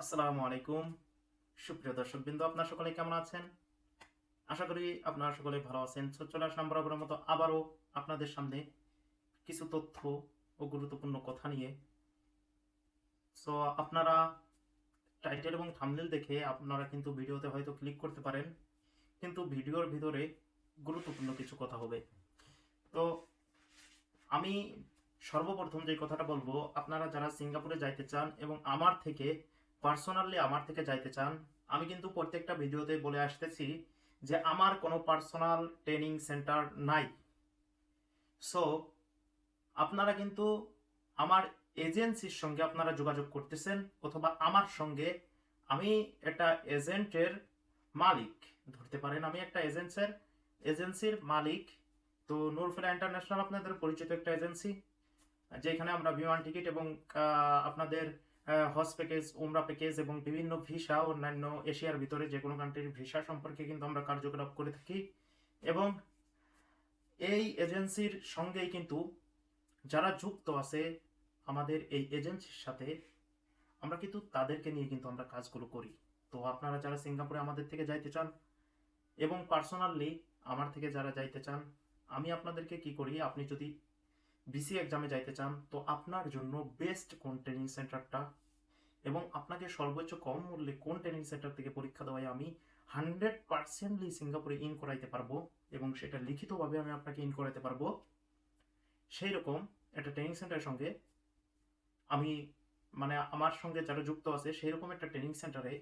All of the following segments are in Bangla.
আসসালামু আলাইকুম। সুপ্রিয় দর্শক দর্শকবৃন্দ, আপনার সকলে কেমন আছেন? আশা করি আপনারা সকলে ভালো আছেন। চলে আসলাম মতো আবারও আপনাদের সামনে কিছু তথ্য ও গুরুত্বপূর্ণ কথা নিয়ে। সো আপনারা টাইটেল এবং থাম্বনেল দেখে আপনারা কিন্তু ভিডিওতে হয়তো ক্লিক করতে পারেন, কিন্তু ভিডিওর ভিতরে গুরুত্বপূর্ণ কিছু কথা হবে। তো, আমি সর্বপ্রথম যে কথাটা বলব, আপনারা যারা সিঙ্গাপুরে যাইতে চান এবং আমার থেকে পার্সোনালি আমার থেকে যাইতে চান, আমি কিন্তু প্রত্যেকটা ভিডিওতে বলে আসতেছি যে আমার কোনো পার্সোনাল ট্রেনিং সেন্টার নাই। সো আপনারা কিন্তু আমার এজেন্সির সঙ্গে আপনারা যোগাযোগ করতেছেন অথবা আমার সঙ্গে আমি একটা এজেন্টের মালিক, ধরতে পারেন আমি একটা এজেন্সের এজেন্সির মালিক। তো নূরফেলা ইন্টারন্যাশনাল আপনাদের পরিচিত একটা এজেন্সি, যেখানে আমরা বিমান টিকিট এবং আপনাদের হজ প্যাকেজ উমরা প্যাকেজ এবং বিভিন্ন ভিসা অন্যান্য এশিয়ার ভিতরে যে কোনো কান্ট্রির ভিসা সম্পর্কে কিন্তু আমরা কার্যকলাপ করে থাকি। এবং এই এজেন্সির সঙ্গেই কিন্তু যারা যুক্ত আছে আমাদের এই এজেন্সির সাথে, আমরা কিন্তু তাদেরকে নিয়ে কিন্তু আমরা কাজগুলো করি। তো আপনারা যারা সিঙ্গাপুরে আমাদের থেকে যাইতে চান এবং পার্সোনালি আমার থেকে যারা যাইতে চান, আমি আপনাদেরকে কি করি, আপনি যদি বিসি এক্সামে যাইতে চান, তো আপনার জন্য বেস্ট কোন ট্রেনিং সেন্টারটা এবং আপনাকে সর্বোচ্চ কম মূল্যে কোন ট্রেনিং সেন্টার থেকে পরীক্ষা দেওয়ায় আমি হান্ড্রেড পার্সেন্টলি সিঙ্গাপুরে ইন করাইতে পারব এবং সেটা লিখিতভাবে আমি আপনাকে ইন করাইতে পারব। সেই রকম একটা ট্রেনিং সেন্টারের সঙ্গে আমি মানে আমার সঙ্গে যারা যুক্ত আছে সেই রকম একটা ট্রেনিং সেন্টারে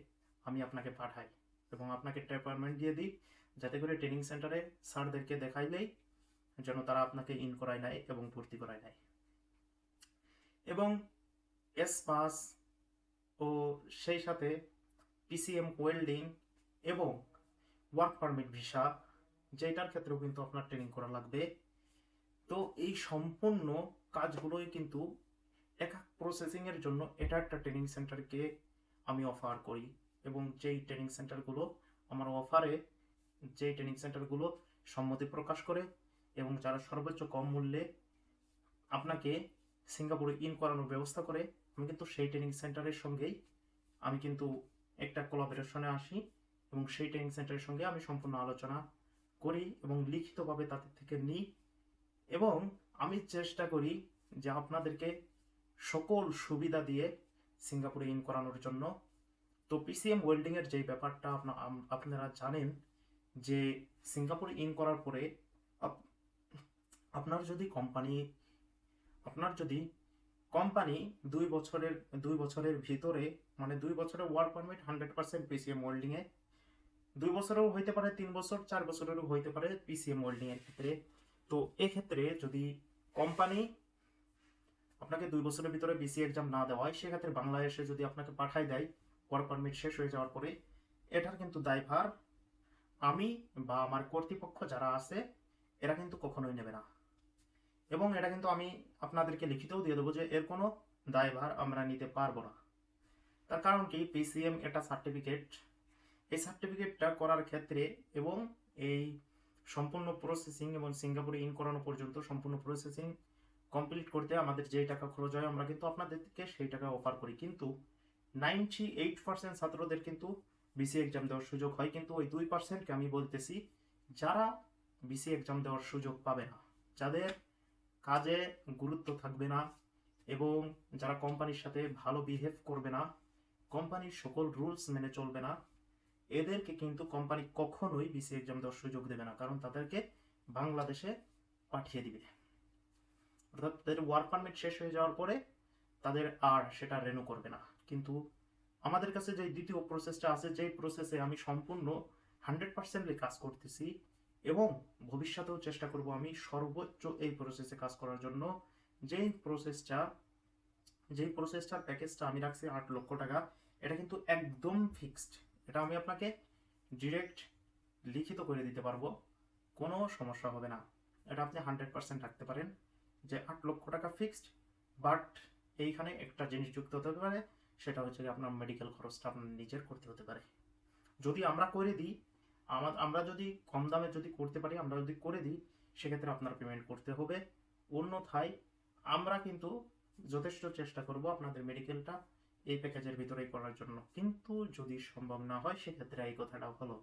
আমি আপনাকে পাঠাই। এবং আপনাকে একটা অ্যাপয়েন্টমেন্ট দিয়ে দিই, যাতে করে ট্রেনিং সেন্টারে স্যারদেরকে দেখাইলেই যেন তারা আপনাকে ইন করায় নেয় এবং ভর্তি করায় নেয় এবং এস পাস ও সেই সাথে পিসিএম ওয়েল্ডিং এবং ওয়ার্ক পারমিট ভিসা যেটার ক্ষেত্রেও কিন্তু আপনার ট্রেনিং করা লাগবে। তো এই সম্পূর্ণ কাজগুলোই কিন্তু এক এক প্রসেসিং এর জন্য এটা একটা ট্রেনিং সেন্টারকে আমি অফার করি এবং যেই ট্রেনিং সেন্টারগুলো আমার অফারে যেই ট্রেনিং সেন্টারগুলো সম্মতি প্রকাশ করে এবং যারা সর্বোচ্চ কম মূল্যে আপনাকে সিঙ্গাপুরে ইন করানোর ব্যবস্থা করে, আমি কিন্তু সেই ট্রেনিং সেন্টারের সঙ্গেই আমি কিন্তু একটা কোলাবোরেশনে আসি এবং সেই ট্রেনিং সেন্টারের সঙ্গে আমি সম্পূর্ণ আলোচনা করি এবং লিখিতভাবে তাদের থেকে নিই এবং আমি চেষ্টা করি যে আপনাদেরকে সকল সুবিধা দিয়ে সিঙ্গাপুরে ইন করানোর জন্য। তো পিসিএম ওয়েল্ডিং এর যেই ব্যাপারটা আপনারা জানেন যে সিঙ্গাপুরে ইন করার পরে আপনার যদি কোম্পানি আপনার যদি কোম্পানি দুই বছরের দুই বছরের ভিতরে মানে দুই বছরের work permit hundred percent PCM এ, দুই বছরেও হইতে পারে, তিন বছর, চার বছরেরও হইতে পারে পিসিএম ওয়েল্ডিং এর ক্ষেত্রে। তো এক্ষেত্রে যদি কোম্পানি আপনাকে দুই বছরের ভিতরে বিসি এক্সাম না দেওয়া হয় সেক্ষেত্রে বাংলাদেশে যদি আপনাকে পাঠাই দেয় ওয়ার্ক পারমিট শেষ হয়ে যাওয়ার পরে, এটার কিন্তু দায়ভার আমি বা আমার কর্তৃপক্ষ যারা আছে, এরা কিন্তু কখনোই নেবে না। এবং এটা কিন্তু আমি আপনাদেরকে লিখিতও দিয়ে দেবো যে এর কোনো দায়ভার আমরা নিতে পারব না। তার কারণ কি? পিসিএম এটা সার্টিফিকেট এই সার্টিফিকেটটা করার ক্ষেত্রে এবং এই সম্পূর্ণ প্রসেসিং এবং সিঙ্গাপুরে ইন করানো পর্যন্ত সম্পূর্ণ প্রসেসিং কমপ্লিট করতে আমাদের যেই টাকা খরচ হয় আমরা কিন্তু আপনাদেরকে সেই টাকা অফার করি। কিন্তু নাইনটি এইট পার্সেন্ট ছাত্রদের কিন্তু বিসি এক্সাম দেওয়ার সুযোগ হয়। কিন্তু ওই দুই পার্সেন্টকে আমি বলতেছি যারা বিসি এক্সাম দেওয়ার সুযোগ পাবে না, যাদের কাজে গুরুত্ব থাকবে না এবং যারা কোম্পানির সাথে ভালো বিহেভ করবে না, কোম্পানির সকল রুলস মেনে চলবে না, এদেরকে কিন্তু কোম্পানি কখনোই বিসি এক্সাম দেওয়ার সুযোগ দেবে না, কারণ তাদেরকে বাংলাদেশে পাঠিয়ে দিবে। অর্থাৎ তাদের ওয়ার্ক পারমিট শেষ হয়ে যাওয়ার পরে তাদের আর সেটা রেনু করবে না। কিন্তু আমাদের কাছে যে দ্বিতীয় প্রসেসটা আছে, যেই প্রসেসে আমি সম্পূর্ণ হান্ড্রেড পার্সেন্টলি কাজ করতেছি এবং ভবিষ্যতেও চেষ্টা করব আমি সর্বোচ্চ এই প্রসেসে কাজ করার জন্য। যেই প্রসেসটা যেই প্রসেসটার প্যাকেজটা আমি রাখছি আট লক্ষ টাকা, এটা কিন্তু একদম ফিক্সড এটা আমি আপনাকে ডিরেক্ট লিখিত করে দিতে পারব, কোনো সমস্যা হবে না। এটা আপনি হান্ড্রেড পার্সেন্ট রাখতে পারেন যে আট লক্ষ টাকা ফিক্সড বাট এইখানে একটা জিনিস যুক্ত হতে পারে, সেটা হচ্ছে আপনার মেডিকেল খরচটা আপনার নিজের করতে হতে পারে। যদি আমরা করে দিই আমার আমরা যদি কম দামে যদি করতে পারি, আমরা যদি করে দিই, সেক্ষেত্রে আপনার পেমেন্ট করতে হবে। অন্যথায় আমরা কিন্তু যথেষ্ট চেষ্টা করব আপনাদের মেডিকেলটা এই প্যাকেজের ভিতরেই করার জন্য। কিন্তু যদি সম্ভব না হয়, সেক্ষেত্রে এই কথাটা হলো।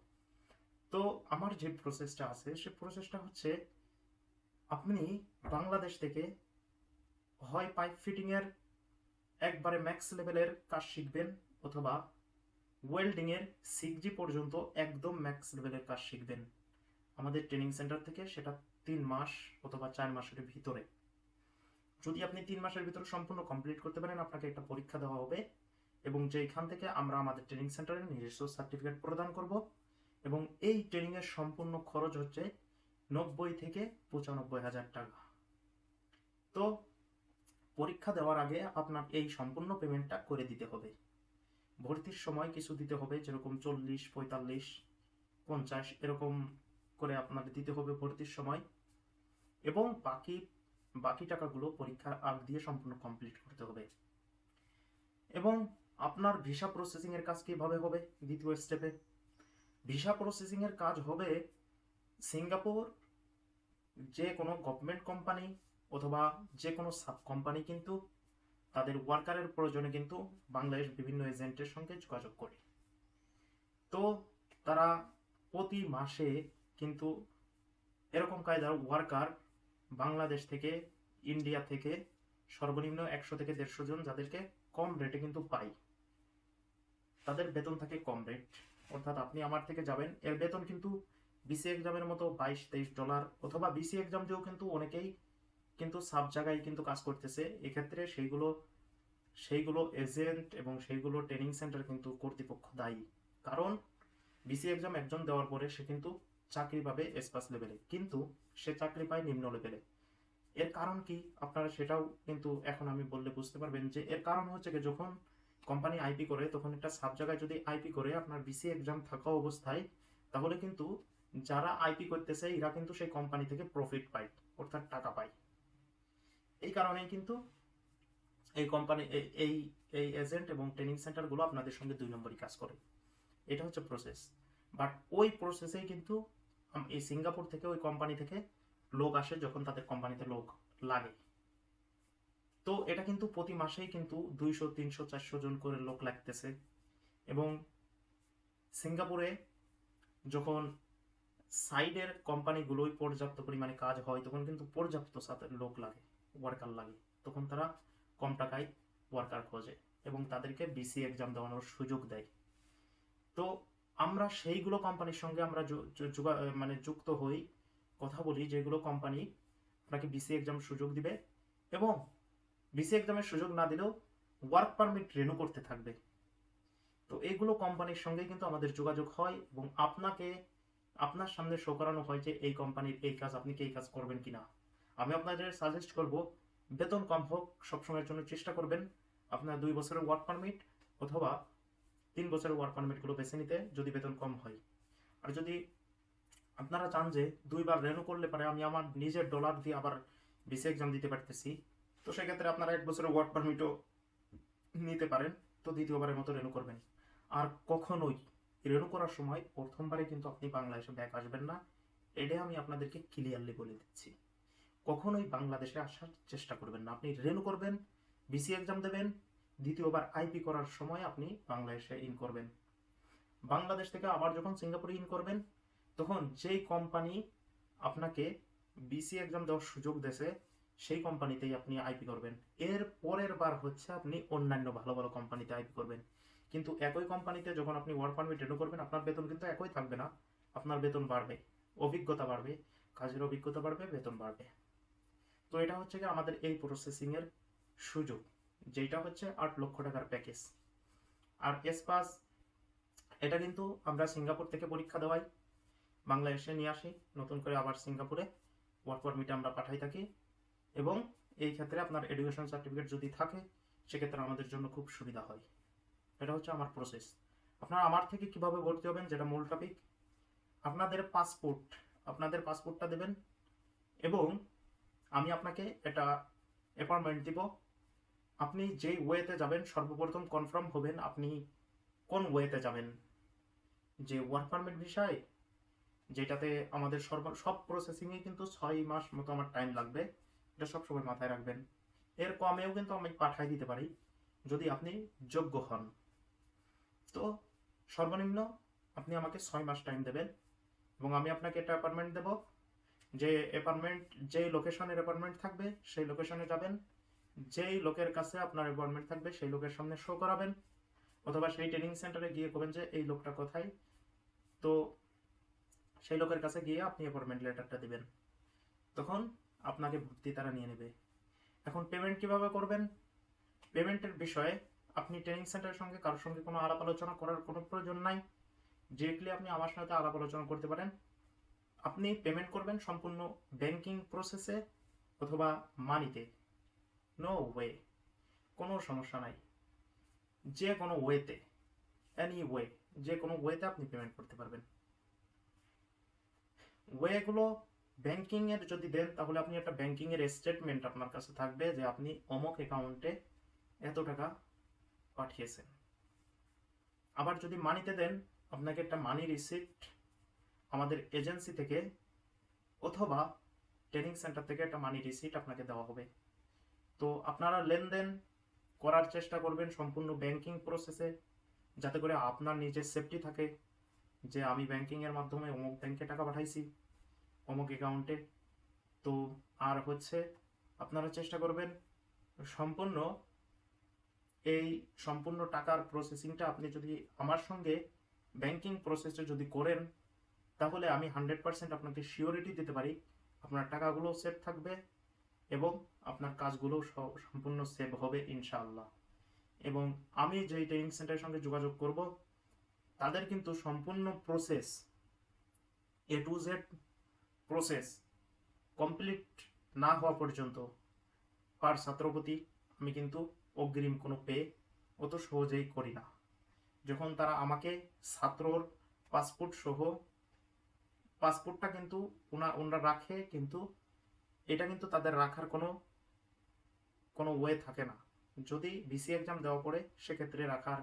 তো আমার যে প্রসেসটা আছে, সে প্রসেসটা হচ্ছে আপনি বাংলাদেশ থেকে হয় পাইপ ফিটিংয়ের একবারে ম্যাক্স লেভেলের কাজ শিখবেন, অথবা ওয়েল্ডিং এর সিক্স জি পর্যন্ত একদম ম্যাক্স লেভেলের কাজ শিখবেন। আমাদের ট্রেনিং সেন্টার থেকে সেটা তিন মাস অথবা চার মাসের ভিতরে। যদি আপনি তিন মাসের ভিতরে সম্পূর্ণ কমপ্লিট করতে পারেন, আপনাকে একটা পরীক্ষা দেওয়া হবে এবং যেখান থেকে আমরা আমাদের ট্রেনিং সেন্টারে নিজস্ব সার্টিফিকেট প্রদান করব এবং এই ট্রেনিং এর সম্পূর্ণ খরচ হচ্ছে নব্বই থেকে পঁচানব্বই হাজার টাকা। তো পরীক্ষা দেওয়ার আগে আপনার এই সম্পূর্ণ পেমেন্টটা করে দিতে হবে। ভর্তির সময় কিছু দিতে হবে, যেরকম চল্লিশ, পঁয়তাল্লিশ, পঞ্চাশ, এরকম করে আপনাদের দিতে হবে ভর্তির সময়। এবং বাকি বাকি টাকাগুলো পরীক্ষার আগ দিয়ে সম্পূর্ণ কমপ্লিট করতে হবে। এবং আপনার ভিসা প্রসেসিং এর কাজ কীভাবে হবে দ্বিতীয় স্টেপে ভিসা প্রসেসিং এর কাজ হবে সিঙ্গাপুর, যে কোনো গভর্নমেন্ট কোম্পানি অথবা যে কোনো সাব কোম্পানি কিন্তু তাদের ওয়ার্কারের প্রয়োজনে কিন্তু বাংলাদেশ বিভিন্ন এজেন্টের সঙ্গে যোগাযোগ করে। তো তারা প্রতি মাসে কিন্তু এরকম কায়দার ওয়ার্কার বাংলাদেশ থেকে ইন্ডিয়া থেকে সর্বনিম্ন একশো থেকে দেড়শো জন যাদেরকে কম রেটে কিন্তু পাই। তাদের বেতন থাকে কম রেট অর্থাৎ আপনি আমার থেকে যাবেন, এর বেতন কিন্তু বিসি এক্সামের মতো বাইশ, তেইশ ডলার অথবা বিসি এক্সাম দিয়েও কিন্তু অনেকেই কিন্তু সাব জায়গায় কিন্তু কাজ করতেছে। এক্ষেত্রে সেইগুলো সেইগুলো এজেন্ট এবং সেইগুলো ট্রেনিং সেন্টার কিন্তু কর্তৃপক্ষ দায়ী। কারণ বিসি এক্সাম একজন দেওয়ার পরে সে কিন্তু চাকরি পাবে এসপাস লেভেলে কিন্তু সে চাকরি পায় নিম্ন লেভেলে এর কারণ কি? আপনারা সেটাও কিন্তু এখন আমি বললে বুঝতে পারবেন যে, এর কারণ হচ্ছে কি, যখন কোম্পানি আইপি করে, তখন একটা সাব জায়গায় যদি আইপি করে, আপনার বিসি এক্সাম থাকা অবস্থায়, তাহলে কিন্তু যারা আইপি করতেছে, এরা কিন্তু সেই কোম্পানি থেকে প্রফিট পায়, অর্থাৎ টাকা পায়। এই কারণেই কিন্তু এই কোম্পানি এই এই এজেন্ট এবং ট্রেনিং সেন্টারগুলো আপনাদের সঙ্গে দুই নম্বরই কাজ করে। এটা হচ্ছে প্রসেস বাট ওই প্রসেসেই কিন্তু এই সিঙ্গাপুর থেকে ওই কোম্পানি থেকে লোক আসে যখন তাদের কোম্পানিতে লোক লাগে। তো এটা কিন্তু প্রতি মাসেই কিন্তু দুইশো, তিনশো, চারশো জন করে লোক লাগতেছে। এবং সিঙ্গাপুরে যখন সাইডের কোম্পানিগুলোই পর্যাপ্ত পরিমাণে কাজ হয়, তখন কিন্তু পর্যাপ্ত সাথে লোক লাগে। ওয়ার্কার লাগে। তখন তারা কম টাকায় ওয়ার্কার খোঁজে এবং তাদেরকে বিসি এক্সাম দেওয়ানোর সুযোগ দেয়। তো আমরা সেইগুলো কোম্পানির সঙ্গে আমরা মানে যুক্ত হই, কথা বলি যেগুলো কোম্পানি আপনাকে বিসি এক্সাম সুযোগ দিবে এবং বিসি এক্সামের সুযোগ না দিলেও ওয়ার্ক পারমিট রেনু করতে থাকবে। তো এইগুলো কোম্পানির সঙ্গে কিন্তু আমাদের যোগাযোগ হয় এবং আপনাকে আপনার সামনে শো করানো হয় যে এই কোম্পানির এই কাজ, আপনি কি এই কাজ করবেন কিনা। আমি আপনাদের সাজেস্ট করব, বেতন কম হোক, সবসময়ের জন্য চেষ্টা করবেন আপনার দুই বছরের ওয়ার্ক পারমিট অথবা তিন বছরের ওয়ার্ক পারমিটগুলো বেছে নিতে যদি বেতন কম হয়। আর যদি আপনারা চান যে দুইবার রেনু করলে পারে আমি আমার নিজের ডলার দিয়ে আবার বিসি এক্সাম দিতে পারতেছি, তো সেক্ষেত্রে আপনারা এক বছরের ওয়ার্ক পারমিটও নিতে পারেন, তো দ্বিতীয়বারের মতো রেনু করবেন। আর কখনোই রেনু করার সময় প্রথমবারে কিন্তু আপনি বাংলাদেশে ব্যাক আসবেন না এটা আমি আপনাদেরকে ক্লিয়ারলি বলে দিচ্ছি। কখনোই বাংলাদেশে আসার চেষ্টা করবেন না। আপনি রেনু করবেন বিসি এক্সাম দেবেন, দ্বিতীয়বার আইপি করার সময় আপনি বাংলাদেশে ইন করবেন। বাংলাদেশ থেকে আবার যখন সিঙ্গাপুরে ইন করবেন, তখন যেই কোম্পানি আপনাকে বিসি এক্সাম দেওয়ার সুযোগ দেছে, সেই কোম্পানিতেই আপনি আইপি করবেন। এর পরের বার হচ্ছে আপনি অন্যান্য ভালো ভালো কোম্পানিতে আইপি করবেন। কিন্তু একই কোম্পানিতে যখন আপনি ওয়ার্ক পারমিট রেনু করবেন, আপনার বেতন কিন্তু একই থাকবে না। আপনার বেতন বাড়বে, অভিজ্ঞতা বাড়বে, কাজের অভিজ্ঞতা বাড়বে, বেতন বাড়বে। তো এটা হচ্ছে কি আমাদের এই প্রসেসিং এর সুযোগ যেটা হচ্ছে আট লক্ষ টাকার প্যাকেজ আর এস পাস এটা কিন্তু আমরা সিঙ্গাপুর থেকে পরীক্ষা দেওয়াই, বাংলাদেশে নিয়ে আসি, নতুন করে আবার সিঙ্গাপুরে ওয়ার্ক পারমিটে আমরা পাঠাই থাকি। এবং এই ক্ষেত্রে আপনার এডুকেশন সার্টিফিকেট যদি থাকে, সেক্ষেত্রে আমাদের জন্য খুব সুবিধা হয়। এটা হচ্ছে আমার প্রসেস আপনারা আমার থেকে কীভাবে ভর্তি হবেন, যেটা মূল টপিক আপনাদের পাসপোর্ট আপনাদের পাসপোর্টটা দেবেন এবং আমি আপনাকে এটা অ্যাপয়েন্টমেন্ট দিব। আপনি যেই ওয়েতে যাবেন, সর্বপ্রথম কনফার্ম হবেন আপনি কোন ওয়েতে যাবেন। যে ওয়ার্ক পারমিট ভিসায় যেটাতে আমাদের সর্ব, সব প্রসেসিংয়ে কিন্তু ছয় মাস মতো আমার টাইম লাগবে। এটা সবসময় মাথায় রাখবেন। এর কমেও কিন্তু আমি পাঠাই দিতে পারি, যদি আপনি যোগ্য হন। তো সর্বনিম্ন আপনি আমাকে ছয় মাস টাইম দেবেন এবং আমি আপনাকে একটা অ্যাপার্টমেন্ট দেব। যে অ্যাপার্টমেন্ট যেই লোকেশনের অ্যাপার্টমেন্ট থাকবে, সেই লোকেশনে যাবেন। যেই লোকের কাছে আপনার অ্যাপার্টমেন্ট থাকবে, সেই লোকের সামনে শো করাবেন। অথবা সেই ট্রেনিং সেন্টারে গিয়ে করবেন যে, এই লোকটা কোথায়? তো সেই লোকের কাছে গিয়ে আপনি অ্যাপয়েন্টমেন্ট লেটারটা দিবেন। তখন আপনাকে ভর্তি তারা নিয়ে নেবে। এখন পেমেন্ট কীভাবে করবেন? পেমেন্টের বিষয়ে আপনি ট্রেনিং সেন্টারের সঙ্গে কারোর সঙ্গে কোনো আলাপ আলোচনা করার কোনো প্রয়োজন নাই। ডিরেক্টলি আপনি আমার সাথে আলাপ আলোচনা করতে পারেন। আপনি পেমেন্ট করবেন সম্পূর্ণ ব্যাংকিং প্রসেসে অথবা মানিতে নো ওয়ে কোনো সমস্যা নাই। যে কোনো ওয়েতে এনি ওয়ে যে কোনো ওয়েতে আপনি পেমেন্ট করতে পারবেন। ওয়েগুলো ব্যাংকিং এর যদি দেন, তাহলে আপনি একটা ব্যাংকিং এর স্টেটমেন্ট আপনার কাছে থাকবে যে আপনি অমুক অ্যাকাউন্টে এত টাকা পাঠিয়েছেন। আবার যদি মানিতে দেন, আপনাকে একটা মানি রিসিপ্ট আমাদের এজেন্সি থেকে অথবা ট্রেনিং সেন্টার থেকে একটা মানি রিসিপ্ট আপনাকে দেওয়া হবে। তো আপনারা লেনদেন করার চেষ্টা করবেন সম্পূর্ণ ব্যাংকিং প্রসেসে যাতে করে আপনার নিজের সেফটি থাকে যে আমি ব্যাংকিং এর মাধ্যমে অমুক ব্যাংকে টাকা পাঠাইছি, অমুক অ্যাকাউন্টে তো আর হচ্ছে আপনারা চেষ্টা করবেন সম্পূর্ণ এই সম্পূর্ণ টাকার প্রসেসিংটা আপনি যদি আমার সঙ্গে ব্যাংকিং প্রসেসে যদি করেন তাহলে আমি হান্ড্রেড পার্সেন্ট আপনাকে শিওরিটি দিতে পারি। আপনার টাকাগুলো সেভ থাকবে এবং আপনার কাজগুলো সম্পূর্ণ সেভ হবে ইনশাআল্লাহ। এবং আমি যেই ট্রেনিং সেন্টারের সঙ্গে যোগাযোগ করব, তাদের কিন্তু সম্পূর্ণ process A to Z process complete না হওয়া পর্যন্ত পার ছাত্রপ্রতি আমি কিন্তু অগ্রিম কোনো পে অত সহজেই করি না। যখন তারা আমাকে ছাত্রর পাসপোর্ট সহ পাসপোর্টটা কিন্তু ওনার ওনারা রাখে কিন্তু এটা কিন্তু তাদের রাখার কোনো কোনো ওয়ে থাকে না। যদি বিসি এক্সাম দেওয়া পড়ে, সেক্ষেত্রে রাখার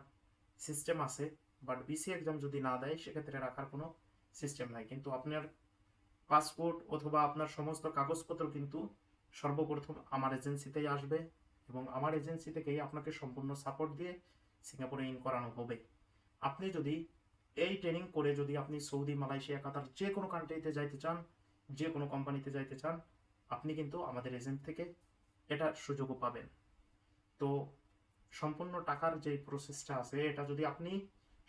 সিস্টেম আছে। বাট বিসি এক্সাম যদি না দেয়, সেক্ষেত্রে রাখার কোনো সিস্টেম নাই। কিন্তু আপনার পাসপোর্ট অথবা আপনার সমস্ত কাগজপত্র কিন্তু সর্বপ্রথম আমার এজেন্সিতেই আসবে এবং আমার এজেন্সি থেকেই আপনাকে সম্পূর্ণ সাপোর্ট দিয়ে সিঙ্গাপুরে ইন করানো হবে। আপনি যদি এই ট্রেনিং করে যদি আপনি সৌদি, মালয়েশিয়া, কাতার যে কোনো কান্ট্রিতে যাইতে চান, যে কোনো কোম্পানিতে যাইতে চান, আপনি কিন্তু আমাদের এজেন্ট থেকে এটা সুযোগও পাবেন। তো সম্পূর্ণ টাকার যে প্রসেসটা আছে, এটা যদি আপনি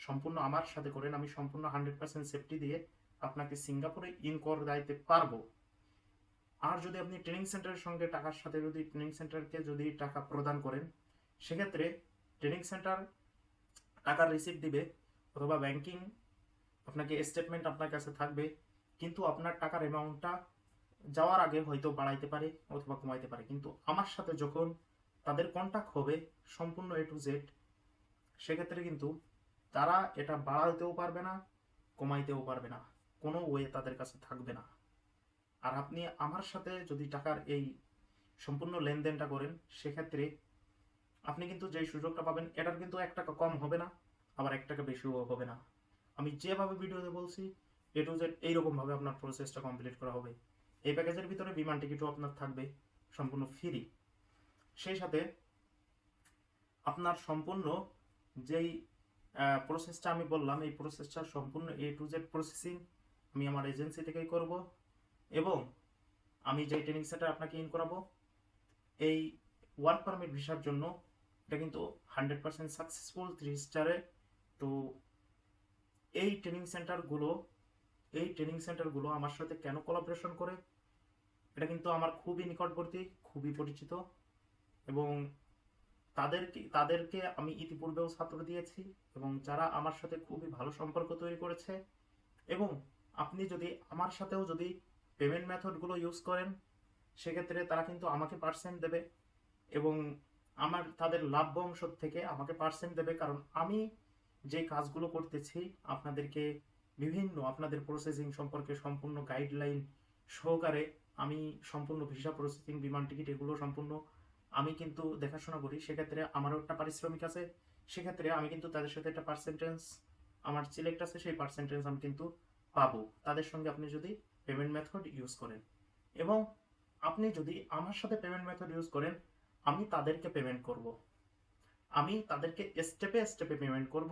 সম্পূর্ণ আমার সাথে করেন, আমি সম্পূর্ণ হান্ড্রেড পার্সেন্ট সেফটি দিয়ে আপনাকে সিঙ্গাপুরে ইন করে দিতে পারব। আর যদি আপনি ট্রেনিং সেন্টারের সঙ্গে টাকার সাথে যদি ট্রেনিং সেন্টারকে যদি টাকা প্রদান করেন, সেক্ষেত্রে ট্রেনিং সেন্টার টাকার রিসিপ্ট দিবে অথবা ব্যাংকিং আপনাকে স্টেটমেন্ট আপনার কাছে থাকবে, কিন্তু আপনার টাকার অ্যামাউন্টটা যাওয়ার আগে হয়তো বাড়াইতে পারে অথবা কমাইতে পারে। কিন্তু আমার সাথে যখন তাদের কন্ট্যাক্ট হবে সম্পূর্ণ এ টু জেড সেক্ষেত্রে কিন্তু তারা এটা বাড়াইতেও পারবে না, কমাইতেও পারবে না। কোনো ওয়ে তাদের কাছে থাকবে না। আর আপনি আমার সাথে যদি টাকার এই সম্পূর্ণ লেনদেনটা করেন, সেক্ষেত্রে আপনি কিন্তু যেই সুযোগটা পাবেন, এটার কিন্তু এক টাকা কম হবে না। আবার এক টাকা বেশিও হবে না। আমি যেভাবে ভিডিওতে বলছি এ টু জেড এইরকমভাবে আপনার প্রসেসটা কমপ্লিট করা হবে। এই প্যাকেজের ভিতরে বিমান টিকিটও আপনার থাকবে, সম্পূর্ণ ফ্রি সেই সাথে আপনার সম্পূর্ণ যেই প্রসেসটা আমি বললাম, এই প্রসেসটা সম্পূর্ণ এ টু জেড প্রসেসিং আমি আমার এজেন্সি থেকেই করব এবং আমি যে ট্রেনিং সেন্টার আপনাকে ইন করাবো, এই ওয়ার্ক পারমিট ভিসার জন্য এটা কিন্তু হান্ড্রেড পার্সেন্ট সাকসেসফুল থ্রি স্টারে তো এই ট্রেনিং সেন্টারগুলো এই ট্রেনিং সেন্টারগুলো আমার সাথে কেন কোলাবোরেশন করে? এটা কিন্তু আমার খুবই নিকটবর্তী, খুবই পরিচিত এবং তাদেরকে তাদেরকে আমি ইতিপূর্বেও ছাত্র দিয়েছি এবং যারা আমার সাথে খুবই ভালো সম্পর্ক তৈরি করেছে এবং আপনি যদি আমার সাথেও যদি পেমেন্ট মেথডগুলো ইউজ করেন, সেক্ষেত্রে তারা কিন্তু আমাকে পার্সেন্ট দেবে এবং আমার, তাদের লাভ অংশ থেকে আমাকে পার্সেন্ট দেবে। কারণ আমি যে কাজগুলো করতেছি, আপনাদেরকে বিভিন্ন, আপনাদের প্রসেসিং সম্পর্কে সম্পূর্ণ গাইডলাইন সহকারে আমি সম্পূর্ণ ভিসা প্রসেসিং বিমান টিকিট এগুলো সম্পূর্ণ আমি কিন্তু দেখাশোনা করি। সেক্ষেত্রে আমারও একটা পারিশ্রমিক আছে। সেক্ষেত্রে আমি কিন্তু তাদের সাথে একটা পার্সেন্টেজ আমার সিলেক্ট আছে, সেই পার্সেন্টেজ আমি কিন্তু পাবো। তাদের সঙ্গে আপনি যদি পেমেন্ট মেথড ইউজ করেন এবং আপনি যদি আমার সাথে পেমেন্ট মেথড ইউজ করেন, আমি তাদেরকে পেমেন্ট করব। আমি তাদেরকে স্টেপে স্টেপে পেমেন্ট করব,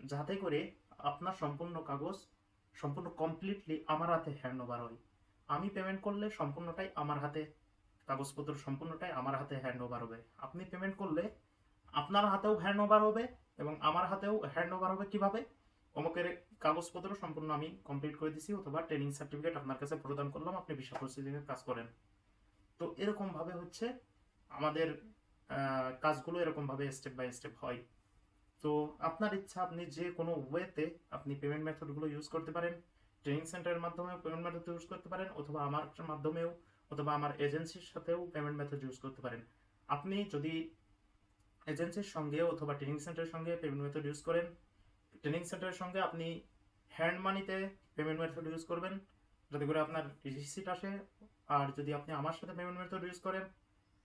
যাতে করে আপনার সম্পূর্ণ কাগজ সম্পূর্ণ কমপ্লিটলি আমার হাতে হ্যান্ড ওভার হয়। আমি পেমেন্ট করলে সম্পূর্ণটাই আমার হাতে, কাগজপত্র সম্পূর্ণটাই আমার হাতে হ্যান্ড ওভার হবে। আপনি পেমেন্ট করলে আপনার হাতেও হ্যান্ড ওভার হবে এবং আমার হাতেও হ্যান্ড ওভার হবে কীভাবে? অমুকের কাগজপত্র সম্পূর্ণ আমি কমপ্লিট করে দিছি অথবা ট্রেনিং সার্টিফিকেট আপনার কাছে প্রদান করলাম, আপনি ভিসা প্রসিডিং কাজ করেন। তো এরকমভাবে হচ্ছে আমাদের কাজগুলো এরকম ভাবে স্টেপ বাই স্টেপ হয়। তো আপনার ইচ্ছা, আপনি যে কোনো ওয়েতে আপনি পেমেন্ট মেথডগুলো ইউজ করতে পারেন ট্রেনিং সেন্টারের মাধ্যমেও পেমেন্ট মেথড ইউজ করতে পারেন, অথবা আমার মাধ্যমেও, অথবা আমার এজেন্সির সাথেও পেমেন্ট মেথড ইউজ করতে পারেন। আপনি যদি এজেন্সির সঙ্গে অথবা ট্রেনিং সেন্টারের সঙ্গে পেমেন্ট মেথড ইউজ করেন ট্রেনিং সেন্টারের সঙ্গে আপনি হ্যান্ড মানিতে পেমেন্ট মেথড ইউজ করবেন, যাতে করে আপনার রিসিট আসে। আর যদি আপনি আমার সাথে পেমেন্ট মেথড ইউজ করেন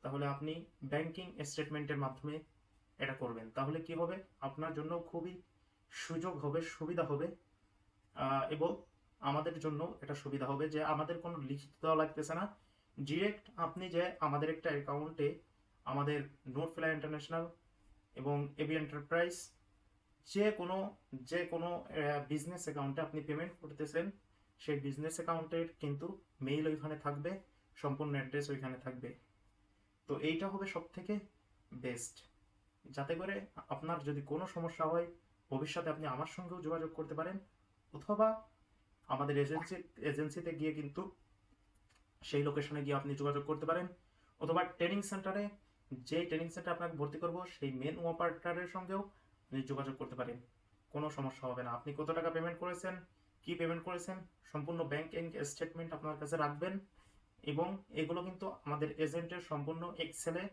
তাহলে আপনি ব্যাংকিং স্টেটমেন্টের মাধ্যমে এটা করবেন। তাহলে কি হবে? আপনার জন্য খুবই সুযোগ হবে, সুবিধা হবে এবং আমাদের জন্য এটা সুবিধা হবে যে আমাদের কোনো লিখিত দেওয়া লাগতেছে না। ডিরেক্ট আপনি যে আমাদের একটা অ্যাকাউন্টে আমাদের নোট ফ্লাই ইন্টারন্যাশনাল এবং এবি এন্টারপ্রাইজ যে কোনো যে কোনো বিজনেস অ্যাকাউন্টে আপনি পেমেন্ট করতেছেন, সেই বিজনেস অ্যাকাউন্টের কিন্তু মেইল ওইখানে থাকবে, সম্পূর্ণ অ্যাড্রেস ওইখানে থাকবে। তো এইটা হবে সব থেকে বেস্ট যাতে করে আপনার যদি কোনো সমস্যা হয়, ভবিষ্যতে আপনি আমার সঙ্গেও যোগাযোগ করতে পারেন, অথবা আমাদের এজেন্সি এজেন্সিতে গিয়ে কিন্তু সেই লোকেশনে গিয়ে আপনি যোগাযোগ করতে পারেন, অথবা ট্রেনিং সেন্টারে যে ট্রেনিং সেন্টার আপনাকে ভর্তি করব, সেই মেন অপারেটারের সঙ্গেও আপনি যোগাযোগ করতে পারেন। কোনো সমস্যা হবে না। আপনি কত টাকা পেমেন্ট করেছেন, কি পেমেন্ট করেছেন, সম্পূর্ণ ব্যাংকিং স্টেটমেন্ট আপনার কাছে রাখবেন। এবং এগুলো কিন্তু আমাদের এজেন্টের সম্পূর্ণ এক্সেলে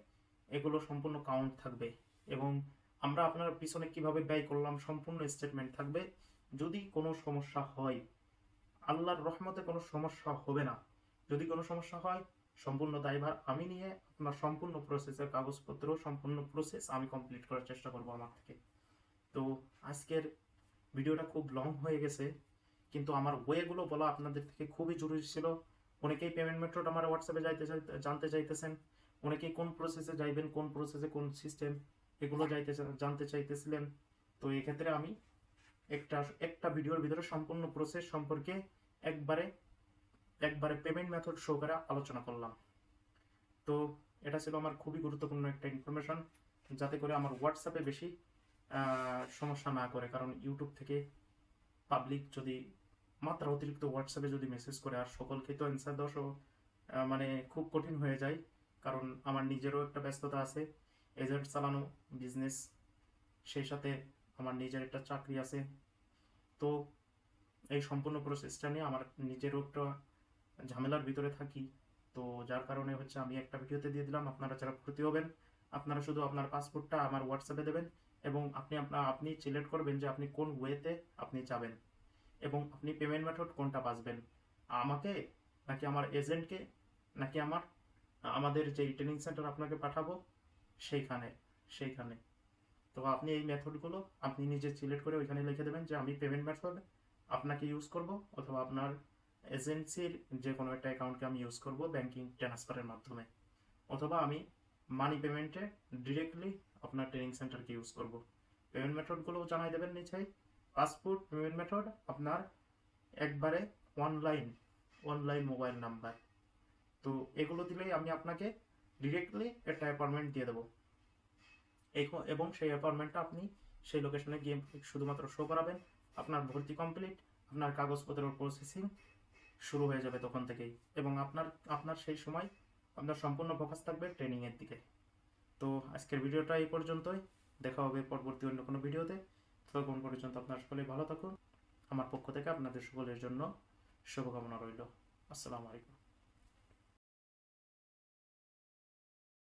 এগুলো সম্পূর্ণ কাউন্ট থাকবে এবং আমরা আপনার পিছনে কীভাবে ব্যয় করলাম সম্পূর্ণ স্টেটমেন্ট থাকবে। যদি কোনো সমস্যা হয়, আল্লাহর রহমতে কোনো সমস্যা হবে না। যদি কোনো সমস্যা হয়, সম্পূর্ণ দায়ভার আমি নিয়ে আপনার সম্পূর্ণ প্রসেসের কাগজপত্র, সম্পূর্ণ প্রসেস আমি কমপ্লিট করার চেষ্টা করব আমার থেকে। তো আজকের ভিডিওটা খুব লং হয়ে গেছে, কিন্তু আমার ওয়েগুলো বলা আপনাদের থেকে খুবই জরুরি ছিল। অনেকেই পেমেন্ট মেথড আমার হোয়াটসঅ্যাপে যাইতে জানতে চাইতেছেন। অনেকেই কোন প্রসেসে যাইবেন, কোন প্রসেসে কোন সিস্টেম এগুলো যাইতে জানতে চাইতেছিলেন। তো এক্ষেত্রে আমি একটা একটা ভিডিওর ভিতরে সম্পূর্ণ প্রসেস সম্পর্কে একবারে একবারে পেমেন্ট মেথড সহকারে আলোচনা করলাম। তো এটা ছিল আমার খুবই গুরুত্বপূর্ণ একটা ইনফরমেশন যাতে করে আমার হোয়াটসঅ্যাপে বেশি সমস্যা না করে। কারণ ইউটিউব থেকে পাবলিক যদি মাত্রা অতিরিক্ত হোয়াটসঅ্যাপে যদি মেসেজ করে আর সকলকে তো অ্যান্সার আহ, মানে খুব কঠিন হয়ে যায়। কারণ আমার নিজেরও একটা ব্যস্ততা আছে। এজেন্ট চালানো বিজনেস সেই সাথে আমার নিজের একটা চাকরি আছে। তো এই সম্পূর্ণ প্রসেসটা নিয়ে আমার নিজেরও একটা ঝামেলার ভিতরে থাকি। তো যার কারণে হচ্ছে আমি একটা ভিডিওতে দিয়ে দিলাম। আপনারা যারা ভর্তি হবেন আপনারা শুধু আপনার পাসপোর্টটা আমার হোয়াটসঅ্যাপে দেবেন এবং আপনি আপনি সিলেক্ট করবেন যে আপনি কোন ওয়েতে আপনি যাবেন। এবং আপনি পেমেন্ট মেথড কোনটা বাঁচবেন আমাকে নাকি আমার এজেন্টকে নাকি আমার, আমাদের যে ট্রেনিং সেন্টার আপনাকে পাঠাবো? সেইখানে সেইখানে। তো আপনি এই মেথডগুলো আপনি নিজে সিলেক্ট করে ওইখানে লিখে দেবেন যে আমি পেমেন্ট মেথড আপনাকে ইউজ করব অথবা আপনার এজেন্সির যে কোনো একটা অ্যাকাউন্টকে আমি ইউজ করব ব্যাংকিং ট্রান্সফারের মাধ্যমে। অথবা আমি মানি পেমেন্টে ডিরেক্টলি আপনার ট্রেনিং সেন্টারকে ইউজ করব। পেমেন্ট মেথডগুলো জানাই দেবেন নিশ্চয়ই পাসপোর্ট পেমেন্ট মেথড আপনার একবারে অনলাইন অনলাইন মোবাইল নাম্বার তো এগুলো দিলেই আমি আপনাকে ডিরেক্টলি একটা অ্যাপয়েন্টমেন্ট দিয়ে দেবো। এবং সেই অ্যাপয়েন্টমেন্টটা আপনি সেই লোকেশনে গিয়ে শুধুমাত্র শো করাবেন। আপনার ভর্তি কমপ্লিট আপনার কাগজপত্রের প্রসেসিং শুরু হয়ে যাবে তখন থেকেই। এবং আপনার আপনার সেই সময় আপনার সম্পূর্ণ ফোকাস থাকবে ট্রেনিংয়ের দিকে। তো আজকের ভিডিওটা এই পর্যন্তই। দেখা হবে পরবর্তী অন্য কোনো ভিডিওতে। ততক্ষণ পর্যন্ত আপনার সকলেই ভালো থাকুন। আমার পক্ষ থেকে আপনাদের সকলের জন্য শুভকামনা রইল। আসসালামু আলাইকুম।